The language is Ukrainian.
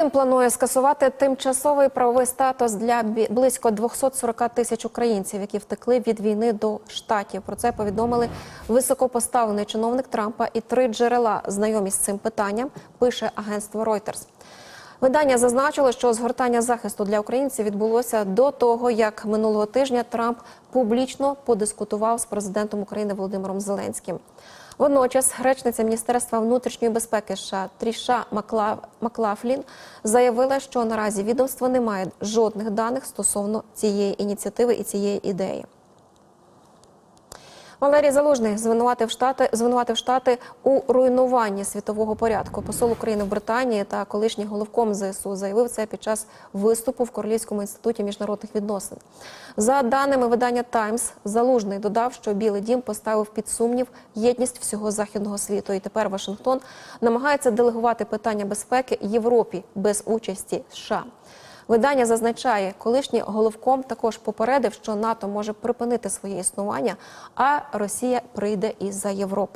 Він планує скасувати тимчасовий правовий статус для близько 240 тисяч українців, які втекли від війни до штатів. Про це повідомили високопоставлений чиновник Трампа і три джерела знайомі з цим питанням. Пише агентство Reuters. Видання зазначило, що згортання захисту для українців відбулося до того, як минулого тижня Трамп публічно подискутував з президентом України Володимиром Зеленським. Водночас речниця Міністерства внутрішньої безпеки США Тріша Макла... Маклафлін заявила, що наразі відомство не має жодних даних стосовно цієї ініціативи і цієї ідеї. Валерій Залужний звинуватив штати звинуватив штати у руйнуванні світового порядку. Посол України в Британії та колишній головком ЗСУ заявив це під час виступу в Королівському інституті міжнародних відносин. За даними видання Таймс, Залужний додав, що Білий Дім поставив під сумнів єдність всього західного світу. І тепер Вашингтон намагається делегувати питання безпеки Європі без участі США. Видання зазначає, колишній головком також попередив, що НАТО може припинити своє існування, а Росія прийде із за Європи.